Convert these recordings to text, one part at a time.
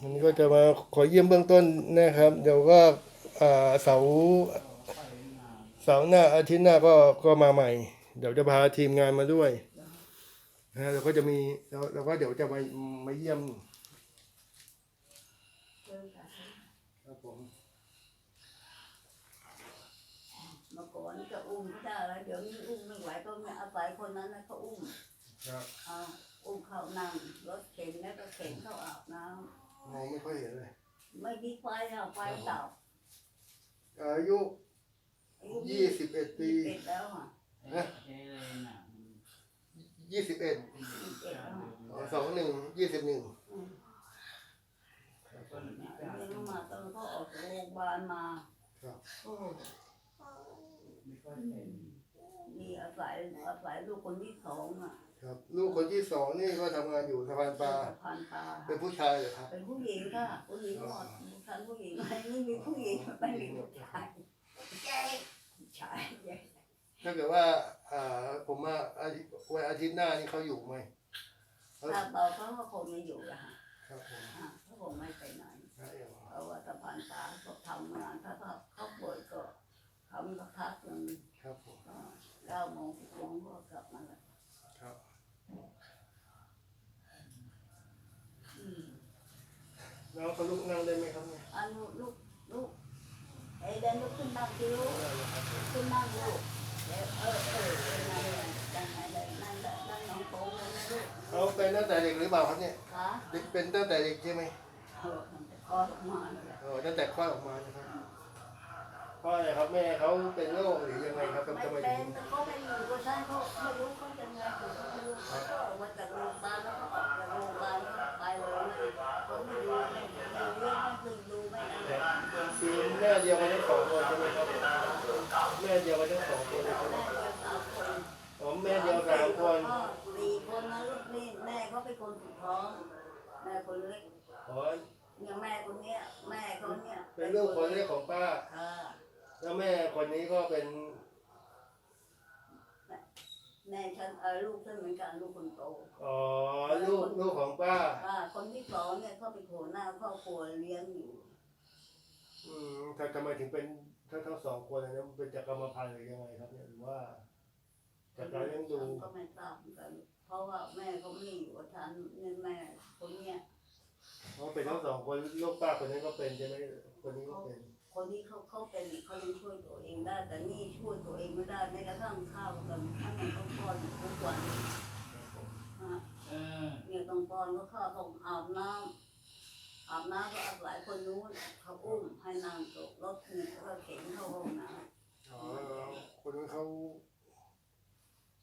วันนี้ก็จะมาขอเยี่ยมเบื้องต้นนะครับ เดี๋ยวก็อ่าเสาร์เสาร์หน้าอาทิตย์หน้าก็ก็มาใหม่ เดี๋ยวจะพาทีมงานมาด้วยนะฮะเราก็จะมีเราเราก็เดี๋ยวจะมามาเยี่ยมครับผมเมื่อก่อนจะอุ้มก็ได้แล้วเดี๋ยวนี้อุ้มไม่ไหวก็ไม่อาศัยคนนั้นนะเขาอุ้มครับเอาอุ้มเขานั่งรถเข็นแล้วก็เข็นเขาอาบน้ มองไม่ค่อยเห็นเลยำไม่มีไฟอะไฟดับอายุอายุยี่สิบเอ็ดปีเอ็ดแล้วอะนะยี่สิบเอ็ดยี่สิบเอ็ดแล้วอะสองหนึ่งยี่สิบหนึ่งอืมเนี่ยเลี้ยงมาตอนเขาออกจากโรงพยาบาลมาครับโอ้นี่อาศัยอาศัยลูกคนที่สองอะ ครับลูกคนที่สองนี่ก็ทำงานอยู่สะพานปลาสะพานปลาเป็นผู้ชายเหรอครับเป็นผู้หญิงค่ะผู้หญิงหมดฉันผู้หญิงไม่ไม่มีผู้หญิงไม่มีผู้ชายแก่ผู้ชายแก่ถ้าเกิดว่าอ่าผมว่าอาทิตย์วันอาทิตย์หน้านี่เขาอยู่ไหมเขาถ้าเราเขาก็คงไม่อยู่ละฮะครับผมอะเขาคงไม่ไปไหนครับเพราะว่าสะพานปลาเขาทำงานถ้าเขาเขาป่วยก็ทำสักพักหนึ่งครับผมก็เก้าโมงสิบโมงก็กลับมาแล้ว ครับ อืม น้องเขาลุกนั่งได้ไหมครับเนี่ยอันลูกลูกลูกไอ้เดินลุกขึ้นนั่งสิลูกได้เลขึ้นนั่งลูกเดี๋ยวเออเออเออนั่งเลยนั่งไหนเลยนั่งเลยนั่งน้องโตเลยนะลูกเขาเป็นตั้งแต่เด็กหรือเปล่าครับเนี่ยขาเด็กเป็นตั้งแต่เด็กใช่ไหมเออมันจะคลอดออกมาเลยเออตั้งแต่คลอดออกมานะครับเพราะอะไรครับแม่เขาเป็นโรคหรือยังไงครับทำไมเป็ถึนงแต่ก็ไม่อยู่ก็ใช่เขาไม่รู้เขาจะไงเขาไม่รู้เขาก็ออกมาจากโรงพยาบาลแล้วก็ ม่เดียวกันทั้งสองคนใช่ไหมครับแม่เดียวกันทั้งสองคนเลยใช่ไหมแม่เดียวสามคนอ๋อแม่เดียวสามคนสี่คนนะลูกนี่แม่เขาเป็นคนสุดท้องแม่คนเล็กอ๋อเนี่ยแม่คนเนี้ยแม่เขาเนี่ยเป็นลูกคนเล็กของป้าค่ะแล้วแม่คนนี้ก็เป็น แม่ฉันเออลูกฉันเหมือนกันลูกคนโตอ๋อลูกลูกของป้า อ่าคนที่สองเนี่ยเขาเป็นหัวหน้าครอบครัวเลี้ยงอยู่ อืมถ้าทำไมถึงเป็นทั้งทั้งสองคนนะมันเป็นจากกรรมพันธุ์หรือยังไงครับ เนี่ยหรือว่า จากการเลี้ยงดูก็ไม่ทราบเหมือนกัน เพราะว่าแม่เขาไม่อยู่กับฉันเนี่ยแม่คนเนี้ยเพราะเป็นทั้งสองคนลูกป้าคนนี้ก็เป็นใช่ไหมคนนี้ก็เป็นคนที่เขาเขาเป็นเนี่ยเขายังช่วยตัวเองได้ แต่นี่ช่วยตัวเองไม่ได้แม้กระทั่งข้าวกันท่านยังต้องป้อนทุกวันอะเนี่ยต้องป้อนก็ข้าวต้องอาบน้ำ อาบน้ำก็อาศัยคนนู้นเขาอุ้มให้นางตกรถเนี่ยก็เข็นเข้าห้องน้ำอ๋อคนนั้นเขา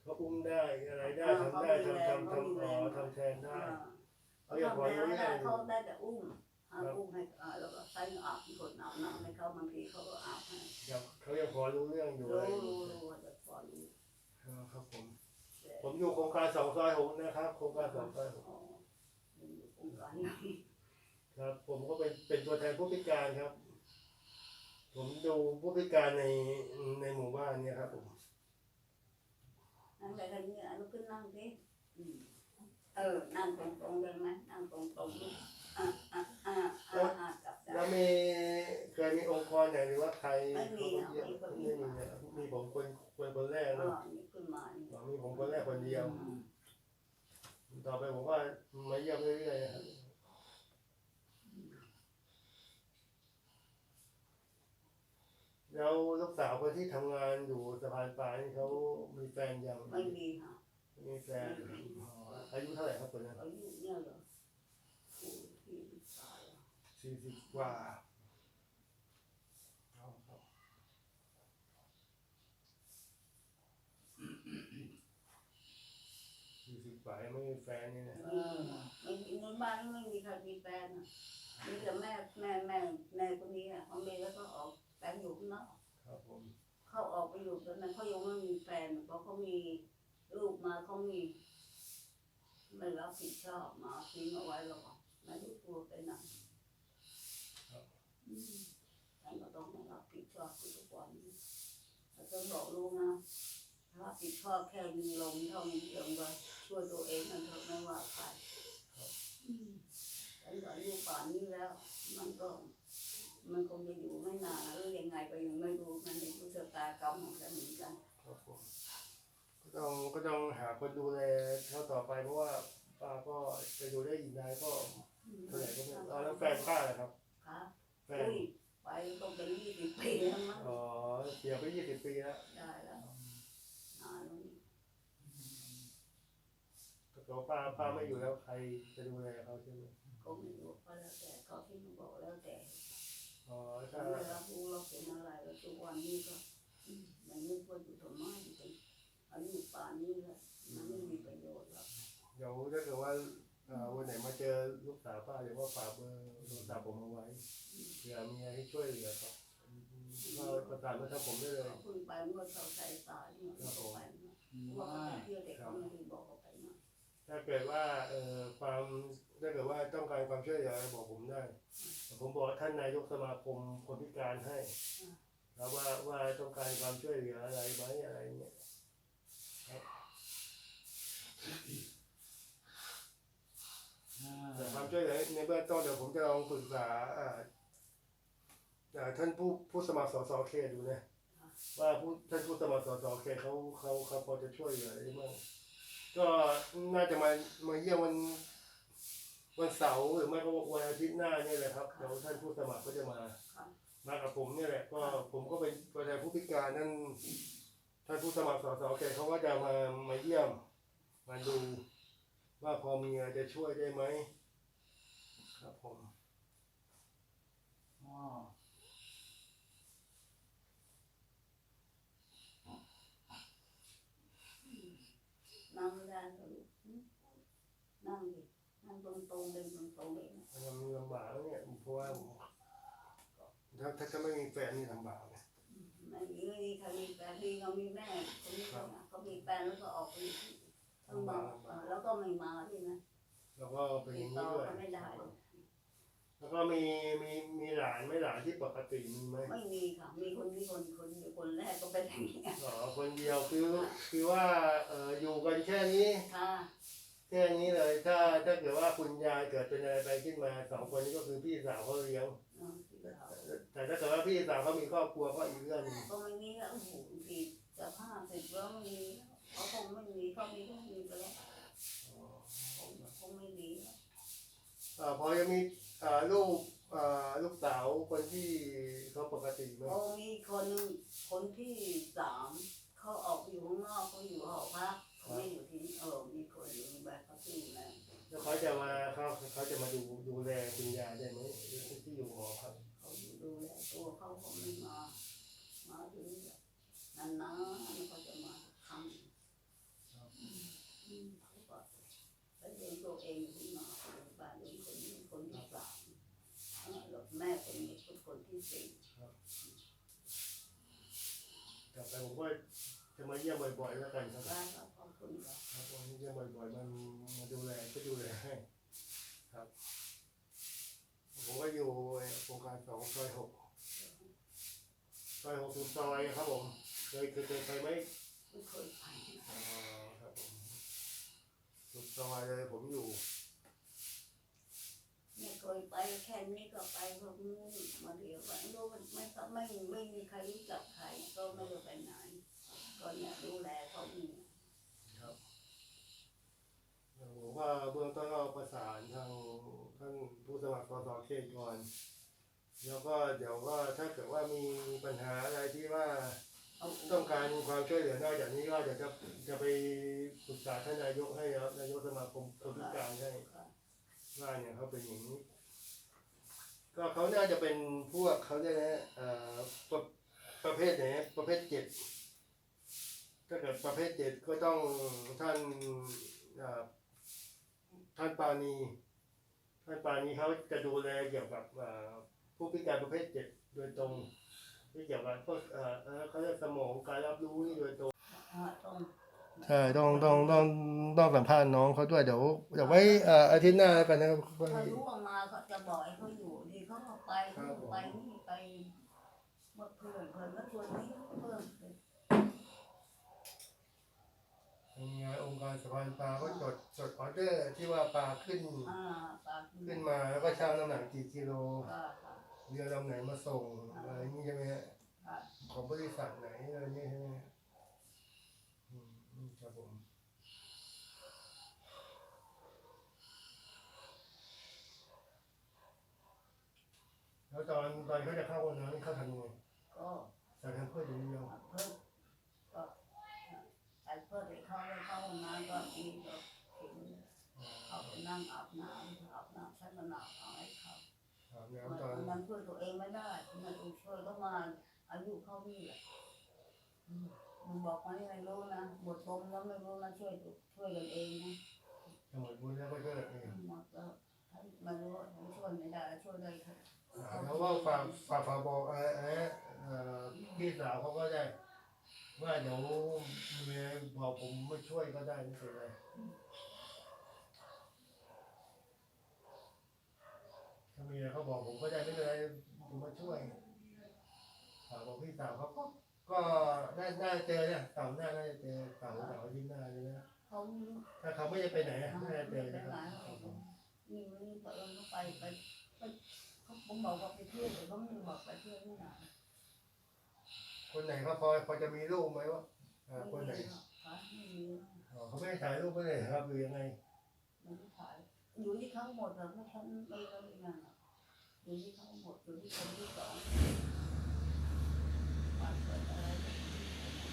เขาอุ้มได้อะไรได้ทำได้ทำทำทำอ๋อทำแทนได้เขาทำแล้วได้เขาได้แต่อุ้มอาอุ้มให้อ่าแล้วก็ใช้อาบคนอาบน้ำให้เขาบางทีเขาก็อาบให้ยังเขายังพอรู้เรื่องอยู่รู้เลยรู้รู้ว่าจะสอนรู้อ๋อครับผมผมอยู่โครงการสองซอยหกนะครับ โครงการสองซอยหกอ๋อเป็นอยู่องค์การนี้ ครับ ผมก็เป็นเป็นตัวแทนผู้พิการครับ ผมดูผู้พิการในในหมู่บ้านเนี่ยครับผมนั่งไปกันเนี่ยลุกขึ้นนั่งสิเออ นั่งตรงๆเลยไหมนั่งตรงๆลูกอะอะอะอะอะกลับแล้วมีเคยมีองค์กรไหนหรือว่าใครไม่มีอะไม่มีไม่มีนะมีผมคนคนคนแรกอ๋อนะนี่ขึ้นมานี่มีผมคนแรกคนเดียว ต่อไปผมว่ามาเยี่ยมเรื่อยๆนะครับ แล้วลูกสาวคนที่ทำงานอยู่สะพานปลานี่เขามีแฟนยังไม่มีค่ะมีแฟนอ๋ออายุเท่าไหร่ครับคนนั้นอายุเนี่ยเหรอโอ้ที่ตายอะสี่สิบกว่าเอาครับสี่สิบกว่ายังไม่มีแฟนนี่นะเออไม่มีในบ้านไม่มีใครมีแฟนอะมีแต่แม่แม่แม่แม่คนนี้อะเขามีแล้วก็ออก แฟนอยู่ข้างนอกครับผมเขาออกไปอยู่ตอนนั้นเขายังไม่มีแฟนเพราะเขามีลูกมาเขามีไม่รับผิดชอบมาทิ้งเอาไว้หรอกไม่รู้ตัวไปไหนอืมฉันก็ต้องมารับผิดชอบทุกวันแล้วก็บอกลูกนะรับผิดชอบแค่มีลมเท่านี้เองว่าช่วยตัวเองมันเถอะไม่ว่าใครอืมผฉันก็อายุป่านนี้แล้ว มันก็ มันคงจะอยู่ไม่นานหรือยังไงก็ยังไม่รู้มันเป็นผู้ชะตากรรมของฉันเหมือนกันครับผมก็ต้องก็ต้องหาคนดูแลเขาต่อไปเพราะว่าป้าก็จะอยู่ได้อีกนานก็เท่าไหร่ก็ไม่เอาแล้วแฟนป้าล่ะครับครับแฟนอุ้ยไปต้องเป็นยี่สิบปีแล้วมั้งอ๋อเสียไปยี่สิบปีแล้วได้แล้วนานแล้วนี่แต่ว่าป้าป้าไม่อยู่แล้วใครจะดูแลเขาใช่ไหมก็ไม่รู้ก็แล้วแต่เขาที่มาบอกแล้วแต่ อ๋อถ้านไม่รับรู้เราเป็นอะไรแล้วทุกวันนี้ก็มันนึกว่าอยู่ทำไมเป็นอายุป่านนี้แหล้วมันไม่มีประโยชน์หรอกเดี๋ยวถ้าเกิดว่าเอ่อวันไหนมาเจอลูกสาวป้าเดี๋ยวว่าฝากเบอร์โทรศัพท์ผมเอาไว้เผื่อมีอะไรให้ช่วยเหลือครับก็ประสานมาทางผมได้เลยเขาเพิ่งไปเมื่อเขาใส่สายเนี่เขาก็ไปว่าเขาไปเที่ยวแต่เขาไม่ได้บอกเขาไปนะถ้าเกิดว่าเอ่อความ ถ้าเกิดว่าต้องการความช่วยเหลือบอกผมได้ ผมบอกท่านนายกสมาคมคนพิการให้แล้วว่าว่าต้องการความช่วยเหลืออะไรไหมอะไรเงี้ยแต่ความช่วยเหลือในเบื้องต้นเดี๋ยวผมจะลองปรึกษาอ่าอ่ท่านผู้ผู้สมัครสสเขตดูนะว่าผู้ท่านผู้สมัครสสเขตเขาเขาเขาพอจะช่วยเหลือได้บ้างก็น่าจะมามาเยี่ยมวัน วันเสาร์หรือไม่ก็วันอาทิตย์หน้าเนี่ยแหละครับเดี๋ยวท่านผู้สมัครก็จะมาครับมากับผมเนี่ยแหละก็ผมก็เป็นตัวแทนผู้พิการนั่นท่านผู้สมัครสสแกเขาก็จะมามาเยี่ยม มาดูว่าพอมีอะไรจะช่วยได้ไหมครับผมนั่งไม่ได้ก็ลูกนั่งดินั่ง ตรงตรงๆเดินตรงตรงๆเลยนะมันลำบากแล้วเนี่ยเพราะว่าถ้าถ้าจะไม่มีแฟนนี่ลำบากนะไม่มีไม่มีใครมีแฟนพี่เขามีแม่คนนี้เขาเขามีแฟนแล้วก็ออกไปต้องมาเออแล้วก็ไม่มาด้วยนะแล้วก็เป็นอติดย่างต่นี้อด้วย ก็ไม่ได้เลยแล้วก็มีมีมีหลานไม่หลานที่ปกติมีไหมไม่มีค่ะ มีคนนี้คนคนเดียวคนแรกก็เป็นอย่างนี้ยอ๋อคนเดียวคือคือว่าเอออยู่กันแค่นี้ ค่ะ แค่นี้เลยถ้าถ้าเกิดว่าคุณยายเกิดเป็นอะไรไปขึ้นมาสองคนนี้ก็คือพี่สาวเขาเลี้ยงเออพี่สาวแต่ถ้าเกิดว่าพี่สาวเขามีครอบครัวก็อีกเรื่องหนึงก็ไม่มีแล้วโอ้โหปีจะห้าสิบแล้วไม่มีเขาคงไม่มีเขามีก็มีไปแล้วคงคงไม่มีแล้วเอ่อพอจะมีเอ่อลูกเอ่อลูกสาวคนที่เขาปกติไหมโอ้มีคนคนที่สามเขาออกอยู่ข้างนอกเขาอยู่หอพักเขา ไม่อยู่ที่นี่เออมีคนอยู่แบบเขาที่อยู่แล้วแล้วเขาจะมาเขาเขาจะมาดูดูแลคุณยายได้ไหมที่อยู่หอพักเขาอยู่ดูแลตัวเขาเขาไม่มามาดูนานๆเขาจะมาทำอืมเขาก็ไปเลี้ยงตัวเองที่มาอยู่บ้านเลี้ยงคนนี้คนที่สามเออแล้วแม่คนนี้เป็นคนที่สี่กลับไปผมก็จะมาเยี่ยมบ่อยๆแล้วกันครับได้ ครับขอบคุณครับครับผมเยี่ยมบ่อยๆมันมาดูแลก็ดูแลให้ครับ ผมก็อยู่โครงการสองซอยหกซอยหกสุดซอยครับผมเคยเคยเคยไปไหมไม่เคยไปอ๋อครับผมสุดซอยเลยผมอยู่ไม่เคยไปแค่นี้ก็ไปพวกนู้นมาเดียวกันรู้มันไม่ไม่ไม่มีใครรู้จักใครก็ไม่ได้ไปไหนก็เนี่ยดูแลเขาอยู่ ครับ ผมว่าเบื้องต้นก็ประสานทางท่านผู้สมัครสสเขตก่อน แล้วก็เดี๋ยวว่าถ้าเกิดว่ามีปัญหาอะไรที่ว่าต้องการความช่วยเหลือนอกจากนี้ก็เดี๋ยวจะจะไปปรึกษาท่านนายกให้ครับนายกสมาคมคนพิการให้ว่าเนี่ยเขาเป็นอย่างนี้ ก็เขาน่าจะเป็นพวกเขาเนี่ยนะเอ่อประประเภทไหนประเภทเจ็ดถ้าเกิดประเภทเจ็ดก็ต้องท่านอ่อ ท่านปานีท่านปานีเขาจะดูแลเกี่ยวกับเอ่อผู้พิการประเภทเจ็ดโดยตรงที่เกี่ยวกับพวกเอ่อเอ่อเขาเรียกสมองการรับรู้นี่โดยตรงอ่าต้องใช่ต้องต้องต้องต้องสัมภาษณ์น้องเขาด้วยเดี๋ยวเดี๋ยวไว้เอ่ออาทิตย์หน้าแล้วกันนะครับถ้ารู้ว่ามาเขาจะบอกให้เขาอยู่ดีเขาก็ไปเขาก็ไปนี่ไปหมดเพื่อนเพื่อนแล้วคนนี้เพื่อน มีงานองค์การสะพานปลาก็จดจดออเดอร์ที่ว่าปลาขึ้นอ่าปลาขึ้นมาแล้วก็ชั่งน้ำหนักกี่กิโลค่ะค่ะเรือลำไหนมาส่งอะไรอย่างนี้ใช่ไหมฮะค่ะของบริษัทไหนอะไรอย่างนี้ใช่ไหมฮะอืมอืมครับผมแล้วตอนตอนเขาจะเข้าวันนั้นเขาทำยังไงก็ใส่แพมเพื่ออย่างเดียว เพิ่มก็ไอ้เพื่อที่เขาได้เข้าห้อง น้ำก็มีก็เห็นเขาไปนั่งอาบน้ำอาบน้ำใช้มะนาวเอาให้เขาอาบมันน้ำตอนมันช่วยตัวเองไม่ได้มันต้องช่วยก็มาอายุเขานี่แหละอืมมึงบอกมานี่ไม่รู้นะบทลมแล้วไม่รู้นะช่วยตัวช่วยกันเองนะจะหมดบุญแล้วก็ช่วยเองหมดแล้วไม่รู้ว่าผมช่วยไม่ได้ช่วยได้แค่อ่าแล้วว่าฝากฝากฝากบอกเออเออเอ่อพี่สาวเขาก็ได้ ว่าเดี๋ยวเมียบอกผมมาช่วยก็ได้ไม่เป็นไรถ้าเมียเขาบอกผมก็ได้ไม่เป็นไรผมมาช่วยฝากบอกพี่สาวเขาก็ก็น่าน่าเจอเนี่ยเสาร์หน้าน่าจะเจอเสาร์เสาร์อาที่หน้าเลยนะเขาถ้าเขาไม่ได้ไปไหนอะน่าจะเจอนะครับนี่มันเปิดเขาไปไปเขาผมบอกว่าไปเที่ยวแต่เขาไม่บอกไปเที่ยวที่ไหน คนไหนเขาพอพอจะมีรูปไหมวะอ่าคนไหนคะไม่มีอ๋อเขาไม่ให้ถ่ายรูปไม่เลยครับหรือยังไงไม่ได้ถ่ายอยู่ที่เขาหมดแต่ไม่ทันไม่ได้ไม่นานหรอกอยู่ที่เขาหมดอยู่ที่คนที่สองบ้านเปิดอะไรก็อยู่ที่เขาหมด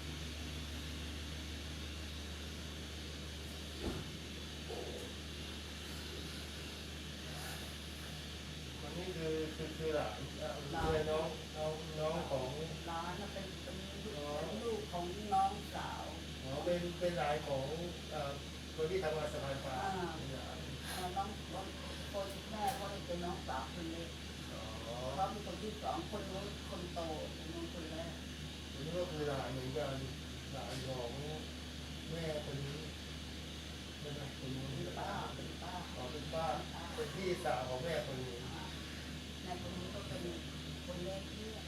วันนี้คือคือคือหลานอะคือน้องน้องน้องของ ร้านน่ะเป็นเป็นเป็นลูกของน้องสาว อ๋อ เป็นหลานของเอ่อคนที่ทำงานสะพานปลาน้องคนแม่ก็เป็นน้องสาวคนเล็กอ๋อเขาเป็นคนที่สองคนนู้นคนโตคนนู้นคนแรกนนี้ก็คือหลานเหมือนกันหลานของแม่คนนี้ใช่ไหมคนนี้เป็นป้าเป็นป้าอ๋อเป็นป้าเป็นพี่สาวของแม่คนนี้แม่คนนี้ก็เป็นคนเล็กที่เนี่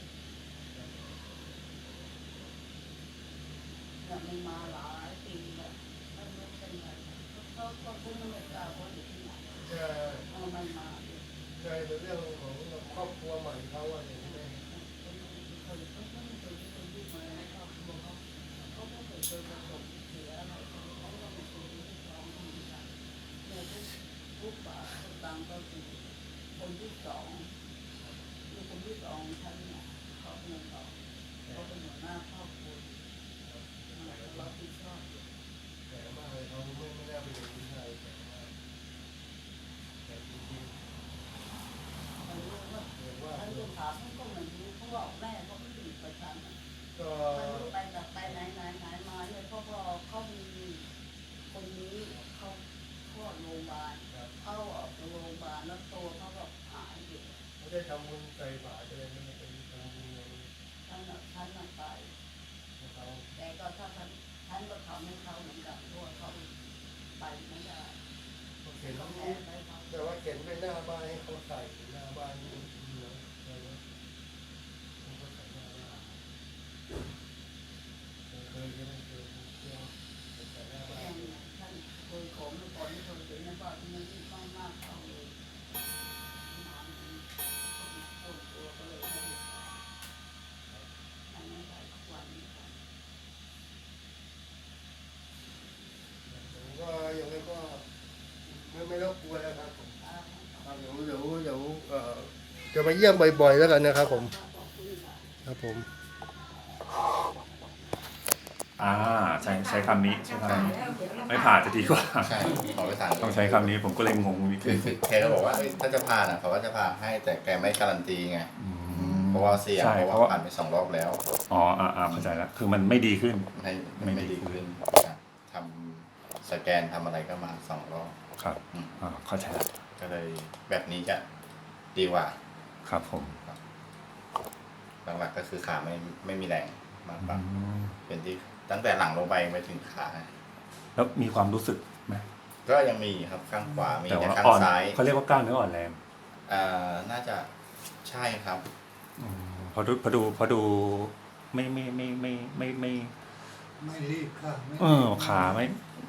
ยไม่มาหลายปีแล้วไม่รู้เป็นไง เขาเขาคุ้นไม่ทราบว่าอยู่ที่ไหนใช่เอาไม่มาเลยใช่เป็นเรื่องของครอบครัวใหม่เขาอะไรอย่างเงี้ยคนคนเขาไม่เคยที่คนที่มาในครอบครัวเขาเขาไม่เคยเจอประสองเหม่คือคนที่สองคนที่สองท่านเนี่ยเขาเป็นสองเขาเป็นหัวหน้าครอบครัวรับผิดชอบ แต่มากเลยเขาไม่ไม่น่าไปอยู่ที่ไทยแต่ว่าแต่จริง มันรู้ว่า ๆเรียกว่า ท่านลูกถามท่านก็เหมือนรู้เขาบอกแม่เขาไม่อยู่ประจำ ก็ ไม่รู้ไปแบบไปไหนไหนไหนมาเนี่ยเขาก็เขามีคนนี้เขาคลอดโรงพยาบาลเขาออกจากโรงพยาบาลแล้วตัวเขาก็หายอยู่ ไม่ ได้ทำบุญใส่บาตรอะไรไม่ได้เป็นทำบุญอะไร ท่านน่ะท่านน่ะไป ให้เขา แต่ก็ถ้าท่านท่านก็ทำให้เขาเหมือนกันเพราะว่าเขาไปไม่ได้ เขาเขียน ต้องแอ รูป บไปเขา แต่ว่าเขียนไปหน้าบ้านให้เขาใส่หน้าบ้านนี่เหลืองอะไรนะให้เขาใส่หน้าบ้านเคยใช่ไหมเคยเที่ยวใส่หน้าบ้า แม่ น เนี่ยท่านเคยขอเมื่อก่อนที่คนเห็นนะว่าที่มันที่ต้องมากเขาเลยมาเนี่ยเขาเป็นคนตัวก็เลยให้ท่านไม่ได้ทุกวันนี้ค่ะ ผมก็ยังไงก็ไม่ไม่รบกวนแล้วครับผมครับเดี๋ยวเดี๋ยวเดี๋ยวเอ่อจะ มาเยี่ยมบ่อย ๆ แล้วกันนะครับผม ครับผม อ่าใช้ใช้คำนี้ใช้คำนี้ไม่ผ่านจะดีกว่า ใช่ขอไปสั่งต้องใช้คำนี้ผมก็เลยงงนิดคืนึองคือแกก็บอกว่าเอ้ยถ้าจะผ่านอะเขาก็จะผ่านให้แต่แกไม่การันตีไง อืม เพราะว่าเสี่ยงใช่เพราะเพราะว่า ว่าผ่านไปสองรอบแล้วอ๋ออ่าอ่าเข้าใจแล้วคือมันไม่ดีขึ้นไม่ไม่ไม่ดีดีขึ้นทำสแกนทำอะไรก็มาสองรอบ ครับอืม อ่าเข้าใจแล้วก็เลยแบบนี้จะดีกว่า ครับผมหลักๆก็คือขาไม่ไม่มีแรงมากกอืว่ามเป็นที่ตั้งแต่หลังลงไปไปถึงขาแล้วมีความรู้สึกไหมก็ยังมีครับข้างขวามีแต่แต่ว่าข้างอ่อนซ้ายเขาเรียกว่ากล้ามเนื้ออ่อนแรงอ่าน่าจะใช่ครับ อืมพอดูพอดูพอดูไม่ไม่ไม่ไม่ไม่ไม่ไม่รีบค่ะไม่เออขาไม่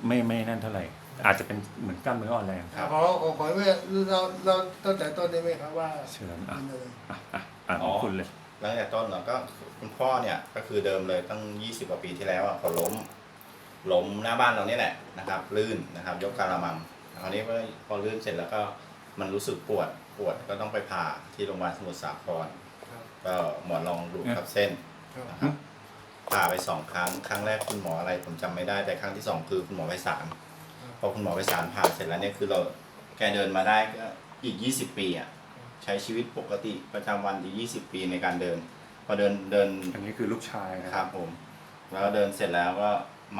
ไม่ไม่นั่นเท่าไหร่ไอาจจะเป็นเหมือนกล้ามเนื้ออ่อนแรงครับขอขอขอเวลาเราเราตั้งแต่ต้นได้ไหมครับว่าเชิญอะเป็นอะไรอะอะอะของคุณเลยตั้งแต่ต้นเราก็คุณพ่อเนี่ยก็คือเดิมเลยตั้ง 20กว่าปีที่แล้วอะเขาล้มล้มหน้าบ้านเราเนี่ยแหละนะครับ ลื่นนะครับ ยกการะมังคราวนี้พอพอลื่นเสร็จแล้วก็มันรู้สึกปวดปวดก็ต้องไปผ่าที่โรงพยาบาลสมุทรสาครครับก็หมอนรองดูดทับเส้นครับนะครับผ่าไปสองครั้ง ครั้งแรกคุณหมออะไรผมจำไม่ได้แต่ครั้งที่สองคือคุณหมอไพศาล พอคุณหมอไพศาลผ่าเสร็จแล้วเนี่ยคือเราแกเดินมาได้ก็อีก 20 ปีอะใช้ชีวิตปกติประจำวันอีก 20 ปีในการเดิน พอเดินเดินอันนี้คือลูกชายนะคครัรับบผม แล้วเดินเสร็จแล้วก็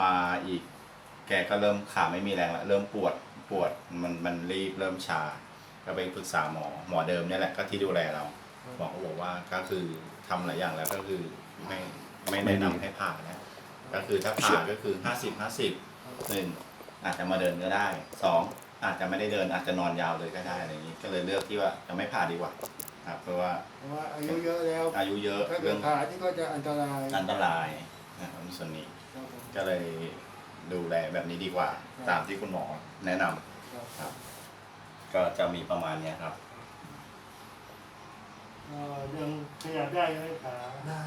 มาอีก แกก็เริ่มขาไม่มีแรงแล้วเริ่มปวดปวดมันมันรีบเริ่มชา ก็ไปปรึกษาหมอหมอเดิมเนี่ยแหละก็ที่ดูแลเราหมอก็บอกว่าก็คือทำหลายอย่างแล้วก็คือไม่ไม่แนะนำให้ผ่านะก็คือถ้าผ่าก็คือห้าสิบห้าสิบหนึ่ง อาจจะมาเดินก็ได้สองอาจจะไม่ได้เดินอาจจะนอนยาวเลยก็ได้อะไรอย่างนี้ ก็เลยเลือกที่ว่าจะไม่ผ่าดีกว่าครับเพราะว่าเพราะว่าอายุเยอะแล้ว อายุเยอะถ้าเกิเรื่อดงผ่านี่ก็จะอันตรายอันตรายนะครับส่วนนี้ครับผมก็เลยดูแลแบบนี้ดีกว่าครับตามที่คุณหมอแนะนำครับครับ ก็จะมีประมาณเนี้ยครับ เอ่อยังขยับได้ไหมขา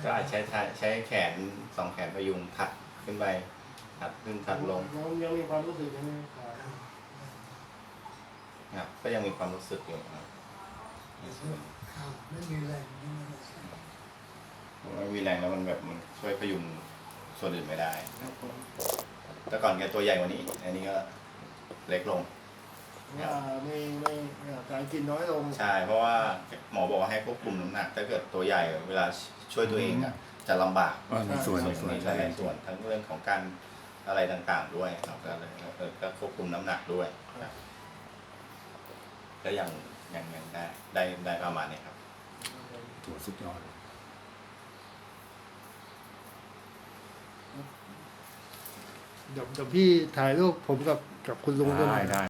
ก็อาจใช้ท่าใช้แขนสองแขนประยุงถัดขึ้นไป ถัดขึ้นถัดลงยังยังมีความรู้สึกใช่ไหมขาครับก็ยังมีความรู้สึกอยู่ครับไม่มีแรงไม่มีแรงแล้วมันแบบมันช่วยพยุงส่วนอื่นไม่ได้ครับผมแต่ก่อนแกตัวใหญ่กว่านี้ อันนี้ก็เล็กลงว่าไม่ไม่การกินน้อยลง ใช่ เพราะว่าหมอบอกว่าให้ควบคุมน้ำหนัก ถ้าเกิดตัวใหญ่เวลาช่วยตัวเองอะจะลำบากอ่ามีส่วนส่มีวนส่วนนี้หใช่ลายๆส่วนทั้งเรื่องของการ อะไรต่างๆด้วยครับก็เลยเออก็ควบคุมน้ำหนักด้วยครับก็ยังยังยังได้ได้ได้ประมาณนี้ครับ ตัวสุดยอด เดี๋ยวเดี๋ยวพี่ถ่ายรูปผมกับกับคุณลุงด้วยได้นะได้